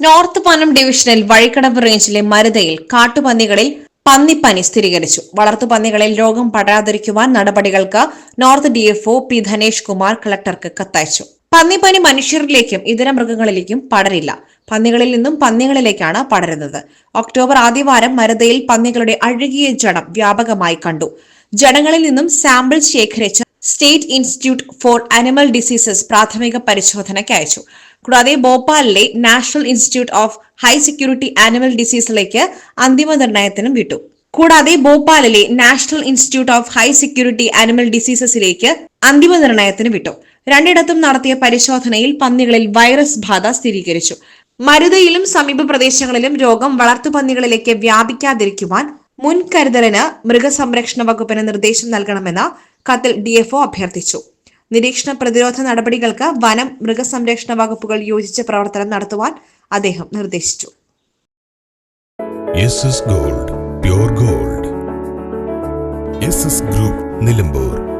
North പനം ഡിവിഷനിൽ വഴിക്കടവ് റേഞ്ചിലെ മരുതയിൽ കാട്ടുപന്നികളിൽ പന്നിപ്പനി സ്ഥിരീകരിച്ചു. വളർത്തുപന്നികളിൽ രോഗം പടരാതിരിക്കുവാൻ നടപടികൾക്ക് north DFO P Dhanesh Kumar കളക്ടർക്ക് കത്തയച്ചു. പന്നിപ്പനി മനുഷ്യരിലേക്കും ഇതര മൃഗങ്ങളിലേക്കും പടരില്ല. പന്നികളിൽ നിന്നും പന്നികളിലേക്കാണ് പടരുന്നത്. ഒക്ടോബർ ആദ്യവാരം മരുതയിൽ പന്നികളുടെ അഴുകിയ ജടം വ്യാപകമായി കണ്ടു. ജടങ്ങളിൽ നിന്നും സാമ്പിൾ ശേഖരിച്ച് State Institute for Animal Diseases പ്രാഥമിക പരിശോധനയ്ക്ക് അയച്ചു കൂടാതെ ഭോപ്പാലിലെ National Institute of High Security Animal ഡിസീസിലേക്ക് അന്തിമ നിർണയത്തിനും വിട്ടു. കൂടാതെ ഭോപ്പാലിലെ National Institute of High Security Animal ഡിസീസസിലേക്ക് അന്തിമ നിർണയത്തിന് വിട്ടു. രണ്ടിടത്തും നടത്തിയ പരിശോധനയിൽ പന്നികളിൽ വൈറസ് ബാധ സ്ഥിരീകരിച്ചു. മരുതയിലും സമീപ പ്രദേശങ്ങളിലും രോഗം വളർത്തുപന്നികളിലേക്ക് വ്യാപിക്കാതിരിക്കുവാൻ മുൻകരുതലിന് മൃഗസംരക്ഷണ വകുപ്പിന് നിർദ്ദേശം നൽകണമെന്ന് കത്തിൽ ഡിഎഫ്ഒ അഭ്യർത്ഥിച്ചു. നിരീക്ഷണ പ്രതിരോധ നടപടികൾക്ക് വനം മൃഗസംരക്ഷണ വകുപ്പുകൾ യോജിച്ച പ്രവർത്തനം നടത്തുവാൻ അദ്ദേഹം നിർദ്ദേശിച്ചു. Gold gold. ഗ്രൂപ്പ് നിലമ്പൂർ.